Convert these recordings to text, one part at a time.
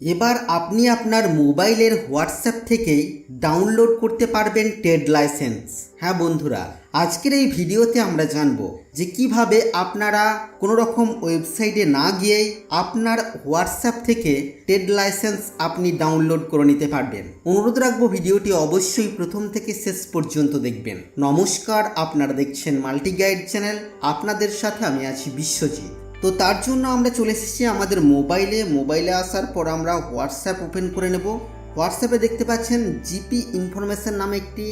এবার আপনি আপনার মোবাইলের হোয়াটসঅ্যাপ থেকেই ডাউনলোড করতে পারবেন ট্রেড লাইসেন্স। হ্যাঁ বন্ধুরা, আজকের এই ভিডিওতে আমরা জানব যে কীভাবে আপনারা কোনো রকম ওয়েবসাইটে না গিয়েই আপনার হোয়াটসঅ্যাপ থেকে ট্রেড লাইসেন্স আপনি ডাউনলোড করে নিতে পারবেন। অনুরোধ রাখব ভিডিওটি অবশ্যই প্রথম থেকে শেষ পর্যন্ত দেখবেন। নমস্কার, আপনারা দেখছেন মাল্টি গাইড চ্যানেল। আপনাদের সাথে আমি আছি বিশ্বজিৎ। তো তার জন্য আমরা চলে এসেছি আমাদের মোবাইলে। মোবাইলে আসার পর আমরা হোয়াটসঅ্যাপ ওপেন করে নেব। হোয়াটসঅ্যাপে দেখতে পাচ্ছেন জিপি ইনফরমেশন নামে একটি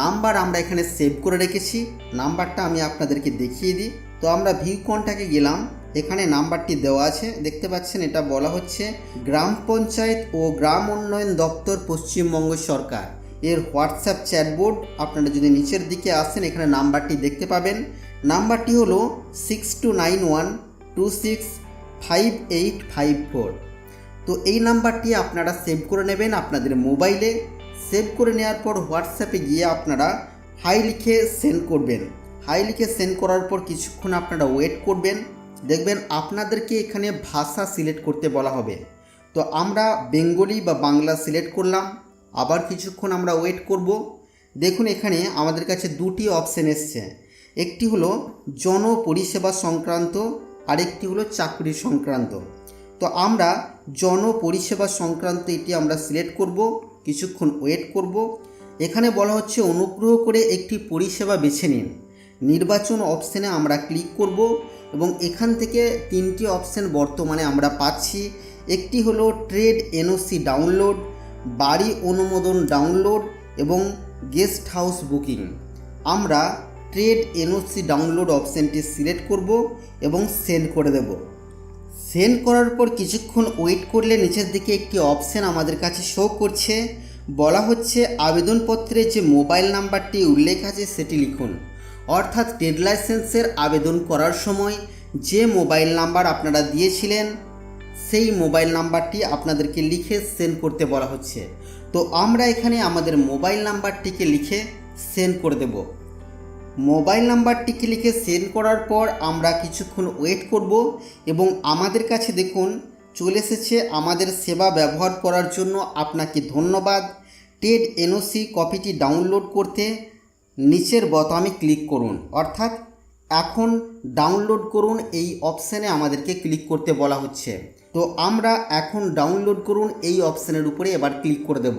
নাম্বার আমরা এখানে সেভ করে রেখেছি। নাম্বারটা আমি আপনাদেরকে দেখিয়ে দিই। তো আমরা ভিউ কন্টাকে গেলাম, এখানে নাম্বারটি দেওয়া আছে। দেখতে পাচ্ছেন এটা বলা হচ্ছে গ্রাম পঞ্চায়েত ও গ্রাম উন্নয়ন দপ্তর পশ্চিমবঙ্গ সরকার। এর হোয়াটসঅ্যাপ চ্যাটবোর্ড আপনারা যদি নিচের দিকে আসেন, এখানে নাম্বারটি দেখতে পাবেন। নাম্বারটি হলো six two nine one two six five eight five four তো এই নাম্বারটি আপনারা সেভ করে নেবেন আপনাদের মোবাইলে সেভ করে নেওয়ার পর হোয়াটসঅ্যাপে গিয়ে আপনারা হাই লিখে সেন্ড করবেন। হাই লিখে সেন্ড করার পর কিছুক্ষণ আপনারা ওয়েট করবেন। দেখবেন আপনাদেরকে এখানে ভাষা সিলেক্ট করতে বলা হবে। তো আমরা বেঙ্গলি বা বাংলা সিলেক্ট করলাম। আবার কিছুক্ষণ আমরা ওয়েট করব। দেখুন এখানে আমাদের কাছে দুটি অপশন এসছে। একটি হলো জন পরিষেবা সংক্রান্ত আরেকটি হলো চাকরি সংক্রান্ত। তো আমরা জন পরিষেবা সংক্রান্ত এটি আমরা সিলেক্ট করব, কিছুক্ষণ ওয়েট করব। এখানে বলা হচ্ছে অনুগ্রহ করে একটি পরিষেবা বেছে নিন। নির্বাচন অপশানে আমরা ক্লিক করব এবং এখান থেকে তিনটি অপশান বর্তমানে আমরা পাচ্ছি। একটি হলো ট্রেড এনওসি ডাউনলোড, বাড়ি অনুমোদন ডাউনলোড এবং গেস্ট হাউস বুকিং। আমরা ট্রেড এনওসি ডাউনলোড অপশানটি সিলেক্ট করব এবং সেন্ড করে দেব। সেন্ড করার পর কিছুক্ষণ ওয়েট করলে নিচের দিকে একটি অপশান আমাদের কাছে শো করছে। বলা হচ্ছে আবেদনপত্রে যে মোবাইল নাম্বারটি উল্লেখ আছে সেটি লিখুন। অর্থাৎ ট্রেড লাইসেন্সের আবেদন করার সময় যে মোবাইল নাম্বার আপনারা দিয়েছিলেন, সেই মোবাইল নাম্বারটি আপনাদেরকে লিখে সেন্ড করতে বলা হচ্ছে। তো আমরা এখানে আমাদের মোবাইল নাম্বারটিকে লিখে সেন্ড করে দেব। মোবাইল নাম্বারটিকে লিখে সেন্ড করার পর আমরা কিছুক্ষণ ওয়েট করব এবং আমাদের কাছে দেখুন, চলে এসেছে আমাদের সেবা ব্যবহার করার জন্য আপনাকে ধন্যবাদ। টেড এনওসি কপিটি ডাউনলোড করতে নিচের বোতামে ক্লিক করুন। অর্থাৎ এখন ডাউনলোড করুন, এই অপশানে আমাদেরকে ক্লিক করতে বলা হচ্ছে। তো আমরা এখন ডাউনলোড করুন, এই অপশানের উপরে এবার ক্লিক করে দেব।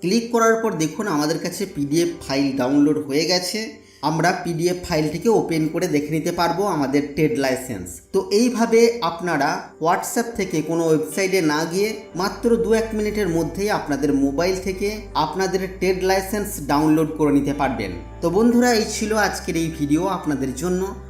ক্লিক করার পর দেখুন, আমাদের কাছে পিডিএফ ফাইল ডাউনলোড হয়ে গেছে। আমরা পিডিএফ ফাইলটিকে ওপেন করে দেখে নিতে পারব আমাদের ট্রেড লাইসেন্স তো এইভাবে আপনারা হোয়াটসঅ্যাপ থেকে কোনো ওয়েবসাইটে না গিয়ে মাত্র দু এক মিনিটের মধ্যেই আপনাদের মোবাইল থেকে আপনাদের ট্রেড লাইসেন্স ডাউনলোড করে নিতে পারবেন। তো বন্ধুরা, এই ছিল আজকের এই ভিডিও আপনাদের জন্য।